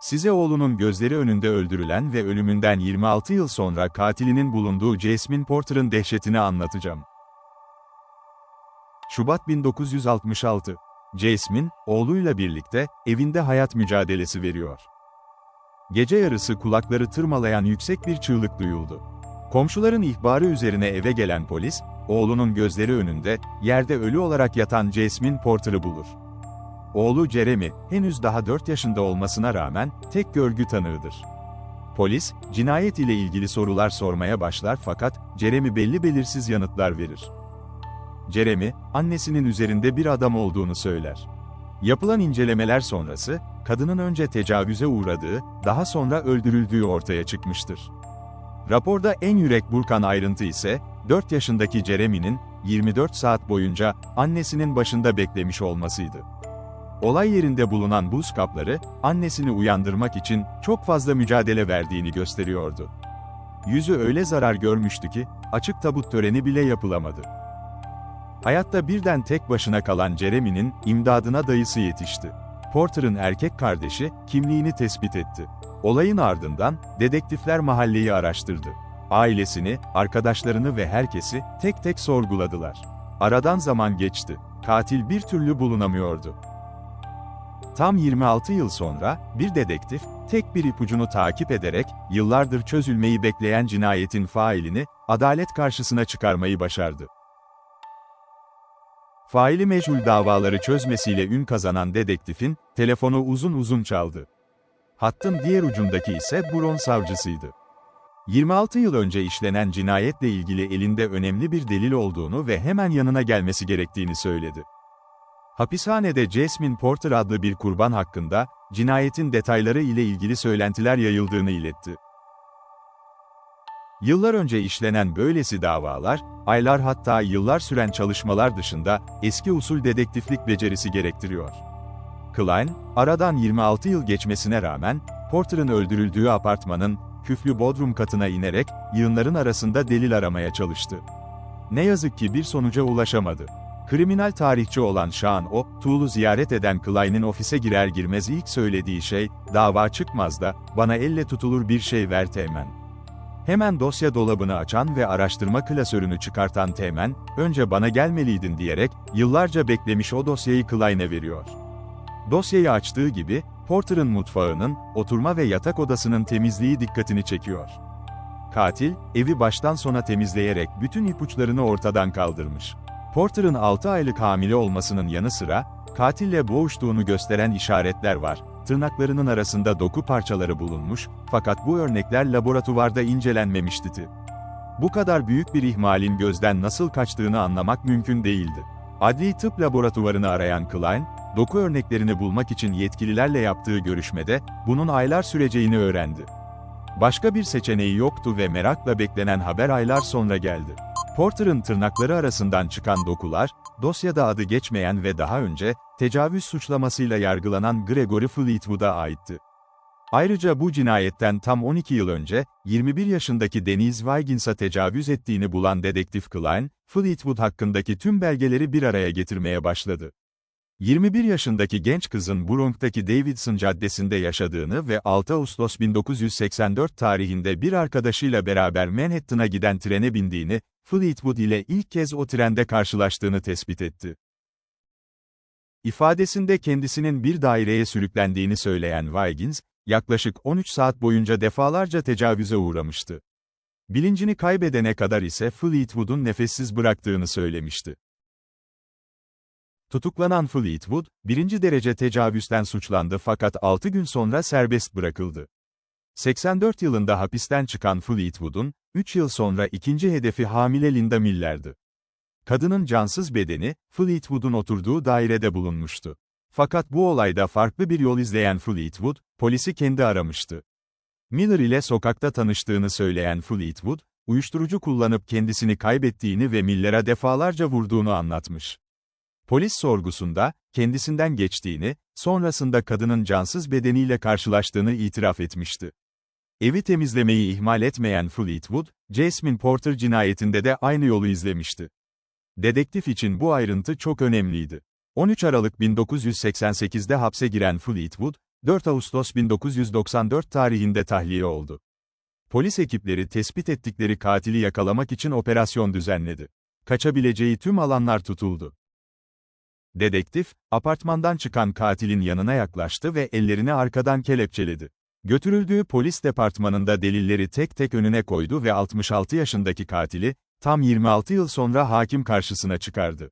Size oğlunun gözleri önünde öldürülen ve ölümünden 26 yıl sonra katilinin bulunduğu Jasmine Porter'ın dehşetini anlatacağım. Şubat 1966. Jasmine, oğluyla birlikte, evinde hayat mücadelesi veriyor. Gece yarısı kulakları tırmalayan yüksek bir çığlık duyuldu. Komşuların ihbarı üzerine eve gelen polis, oğlunun gözleri önünde, yerde ölü olarak yatan Jasmine Porter'ı bulur. Oğlu Jeremy, henüz daha 4 yaşında olmasına rağmen, tek görgü tanığıdır. Polis, cinayet ile ilgili sorular sormaya başlar fakat, Jeremy belli belirsiz yanıtlar verir. Jeremy, annesinin üzerinde bir adam olduğunu söyler. Yapılan incelemeler sonrası, kadının önce tecavüze uğradığı, daha sonra öldürüldüğü ortaya çıkmıştır. Raporda en yürek burkan ayrıntı ise, 4 yaşındaki Jeremy'nin, 24 saat boyunca, annesinin başında beklemiş olmasıydı. Olay yerinde bulunan buz kapları, annesini uyandırmak için çok fazla mücadele verdiğini gösteriyordu. Yüzü öyle zarar görmüştü ki, açık tabut töreni bile yapılamadı. Hayatta birden tek başına kalan Jeremy'nin imdadına dayısı yetişti. Porter'ın erkek kardeşi kimliğini tespit etti. Olayın ardından dedektifler mahalleyi araştırdı. Ailesini, arkadaşlarını ve herkesi tek tek sorguladılar. Aradan zaman geçti. Katil bir türlü bulunamıyordu. Tam 26 yıl sonra, bir dedektif, tek bir ipucunu takip ederek, yıllardır çözülmeyi bekleyen cinayetin failini, adalet karşısına çıkarmayı başardı. Faili meçhul davaları çözmesiyle ün kazanan dedektifin, telefonu uzun uzun çaldı. Hattın diğer ucundaki ise Buron savcısıydı. 26 yıl önce işlenen cinayetle ilgili elinde önemli bir delil olduğunu ve hemen yanına gelmesi gerektiğini söyledi. Hapishanede Jasmine Porter adlı bir kurban hakkında, cinayetin detayları ile ilgili söylentiler yayıldığını iletti. Yıllar önce işlenen böylesi davalar, aylar hatta yıllar süren çalışmalar dışında, eski usul dedektiflik becerisi gerektiriyor. Klein, aradan 26 yıl geçmesine rağmen, Porter'ın öldürüldüğü apartmanın, küflü bodrum katına inerek, yığınların arasında delil aramaya çalıştı. Ne yazık ki bir sonuca ulaşamadı. Kriminal tarihçi olan Sean O, Tuğlu ziyaret eden Klein'in ofise girer girmez ilk söylediği şey, dava çıkmaz da, bana elle tutulur bir şey ver Teğmen. Hemen dosya dolabını açan ve araştırma klasörünü çıkartan Teğmen, önce bana gelmeliydin diyerek, yıllarca beklemiş o dosyayı Klein'e veriyor. Dosyayı açtığı gibi, Porter'ın mutfağının, oturma ve yatak odasının temizliği dikkatini çekiyor. Katil, evi baştan sona temizleyerek bütün ipuçlarını ortadan kaldırmış. Porter'ın 6 aylık hamile olmasının yanı sıra, katille boğuştuğunu gösteren işaretler var. Tırnaklarının arasında doku parçaları bulunmuş, fakat bu örnekler laboratuvarda incelenmemişti. Bu kadar büyük bir ihmalin gözden nasıl kaçtığını anlamak mümkün değildi. Adli tıp laboratuvarını arayan Klein, doku örneklerini bulmak için yetkililerle yaptığı görüşmede, bunun aylar süreceğini öğrendi. Başka bir seçeneği yoktu ve merakla beklenen haber aylar sonra geldi. Porter'ın tırnakları arasından çıkan dokular, dosyada adı geçmeyen ve daha önce, tecavüz suçlamasıyla yargılanan Gregory Fleetwood'a aitti. Ayrıca bu cinayetten tam 12 yıl önce, 21 yaşındaki Denise Wiggins'a tecavüz ettiğini bulan dedektif Klein, Fleetwood hakkındaki tüm belgeleri bir araya getirmeye başladı. 21 yaşındaki genç kızın Bronx'taki Davidson Caddesi'nde yaşadığını ve 6 Ağustos 1984 tarihinde bir arkadaşıyla beraber Manhattan'a giden trene bindiğini, Fleetwood ile ilk kez o trende karşılaştığını tespit etti. İfadesinde kendisinin bir daireye sürüklendiğini söyleyen Wiggins, yaklaşık 13 saat boyunca defalarca tecavüze uğramıştı. Bilincini kaybedene kadar ise Fleetwood'un nefessiz bıraktığını söylemişti. Tutuklanan Fleetwood, birinci derece tecavüzden suçlandı fakat 6 gün sonra serbest bırakıldı. 84 yılında hapisten çıkan Fleetwood'un, 3 yıl sonra ikinci hedefi hamile Linda Miller'dı. Kadının cansız bedeni, Fleetwood'un oturduğu dairede bulunmuştu. Fakat bu olayda farklı bir yol izleyen Fleetwood, polisi kendi aramıştı. Miller ile sokakta tanıştığını söyleyen Fleetwood, uyuşturucu kullanıp kendisini kaybettiğini ve Miller'a defalarca vurduğunu anlatmış. Polis sorgusunda, kendisinden geçtiğini, sonrasında kadının cansız bedeniyle karşılaştığını itiraf etmişti. Evi temizlemeyi ihmal etmeyen Fleetwood, Jasmine Porter cinayetinde de aynı yolu izlemişti. Dedektif için bu ayrıntı çok önemliydi. 13 Aralık 1988'de hapse giren Fleetwood, 4 Ağustos 1994 tarihinde tahliye oldu. Polis ekipleri tespit ettikleri katili yakalamak için operasyon düzenledi. Kaçabileceği tüm alanlar tutuldu. Dedektif, apartmandan çıkan katilin yanına yaklaştı ve ellerini arkadan kelepçeledi. Götürüldüğü polis departmanında delilleri tek tek önüne koydu ve 66 yaşındaki katili, tam 26 yıl sonra hakim karşısına çıkardı.